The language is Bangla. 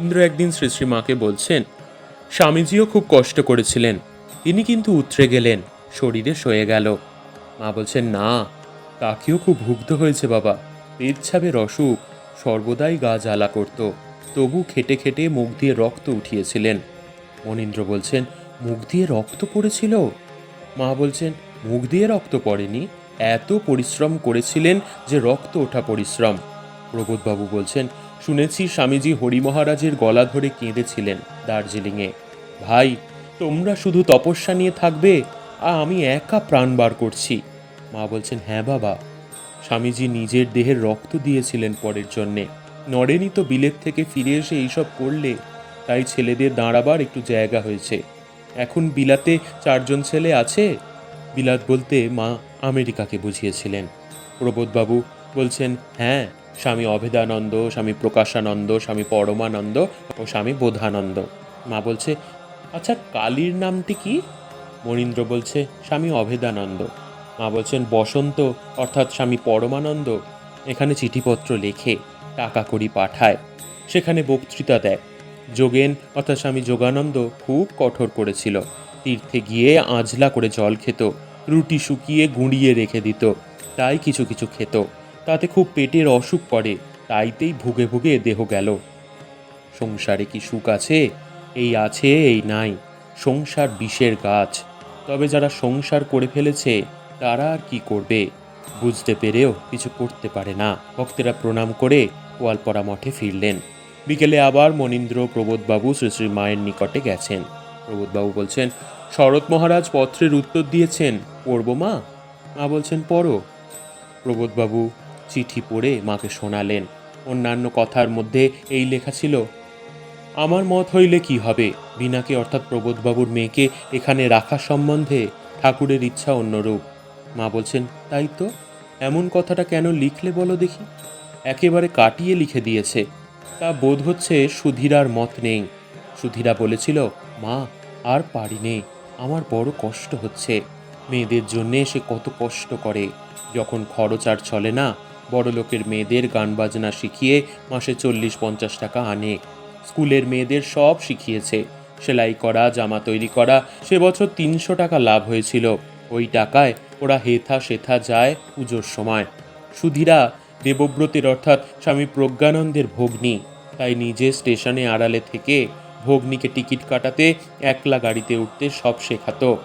ইন্দ্র একদিন শ্রী শ্রী মাকে বলছেন, স্বামীজিও খুব কষ্ট করেছিলেন। তিনি কিন্তু উতরে গেলেন, শরীরে সয়ে গেল। মা বলছেন, না, তাকেও খুব ভুগ্ধ হয়েছে বাবা। পেচ্ছাবের অসুখ সর্বদাই গা জ্বালা করত। তবু খেটে খেটে মুখ দিয়ে রক্ত উঠিয়েছিলেন। মনীন্দ্র বলছেন, মুখ দিয়ে রক্ত পড়েছিল? মা বলছেন, মুখ দিয়ে রক্ত পড়েনি। এত পরিশ্রম করেছিলেন যে রক্ত ওঠা পরিশ্রম। প্রবোধবাবু বলছেন শুনেছি স্বামীজি হরি মহারাজের গলা ধরে কেঁদেছিলেন দার্জিলিংয়ে। ভাই, তোমরা শুধু তপস্যা নিয়ে থাকবে আর আমি একা প্রাণ বার করছি। মা বলছেন হ্যাঁ বাবা। স্বামীজি নিজের দেহের রক্ত দিয়েছিলেন পরের জন্যে। নড়েনি তো বিলেত থেকে ফিরে এসে এইসব করলে, তাই ছেলেদের দাঁড়াবার একটু জায়গা হয়েছে। এখন বিলাতে চারজন ছেলে আছে? বিলাত বলতে মা আমেরিকাকে বুঝিয়েছিলেন। প্রবোধবাবু বলছেন হ্যাঁ। স্বামী অভেদানন্দ, স্বামী প্রকাশানন্দ, স্বামী পরমানন্দ ও স্বামী বোধানন্দ। মা বলছে আচ্ছা কালীর নামটি কি? মনীন্দ্র বলছে, স্বামী অভেদানন্দ। মা বলছেন, বসন্ত, অর্থাৎ স্বামী পরমানন্দ এখানে চিঠিপত্র লেখে, টাকা করি পাঠায়, সেখানে বক্তৃতা দেয়। যোগেন, অর্থাৎ স্বামী যোগানন্দ, খুব কঠোর করেছিল। তীর্থে গিয়ে আঁজলা করে জল খেত, রুটি শুকিয়ে গুঁড়িয়ে রেখে দিত, তাই কিছু কিছু খেত। তাতে খুব পেটের অসুখ করে তাইতেই ভুগে ভুগে দেহ গেল। সংসারে কি সুখ আছে? এই আছে, এই নাই। সংসার বিষের গাছ। তবে যারা সংসার করে ফেলেছে, তারা আর কি করবে? বুঝতে পেরেও কিছু করতে পারে না। ভক্তেরা প্রণাম করে গোয়ালপড়া মঠে ফিরলেন। বিকেলে আবার মনীন্দ্র প্রবোধবাবু শ্রী শ্রী মায়ের নিকটে গেছেন। প্রবোধবাবু বলছেন, শরৎ মহারাজ পত্রের উত্তর দিয়েছেন, পড়ব মা? মা বলছেন, পড়ো। প্রবোধবাবু চিঠি পড়ে মাকে শোনালেন। অন্যান্য কথার মধ্যে এই লেখা ছিল, আমার মত হইলে কি হবে? বিনাকে অর্থাৎ প্রবোধবাবুর মেয়েকে এখানে রাখা সম্বন্ধে ঠাকুরের ইচ্ছা অন্যরূপ। মা বলছেন, তাই তো? এমন কথাটা কেন লিখলে বলো দেখি? একেবারে কাটিয়ে লিখে দিয়েছে। তা বোধ হচ্ছে সুধীরার মত নেই। সুধীরা বলেছিল, মা, আর পারি নে, আমার বড় কষ্ট হচ্ছে। মেয়েদের জন্যে সে কত কষ্ট করে। যখন খরচ আর চলে না বড় লোকের মেয়েদের গান বাজনা শিখিয়ে মাসে চল্লিশ পঞ্চাশ টাকা আনে। স্কুলের মেয়েদের সব শিখিয়েছে। সেলাই করা, জামা তৈরি করা, সে বছর তিনশো টাকা লাভ হয়েছিল। ওই টাকায় ওরা হেথা সেথা যায় পুজোর সময়। সুধীরা দেবব্রতের অর্থাৎ স্বামী প্রজ্ঞানন্দের ভগ্নী। তাই নিজে স্টেশনে আড়ালে থেকে ভগ্নীকে টিকিট কাটাতে একলা গাড়িতে উঠতে সব শেখাতো।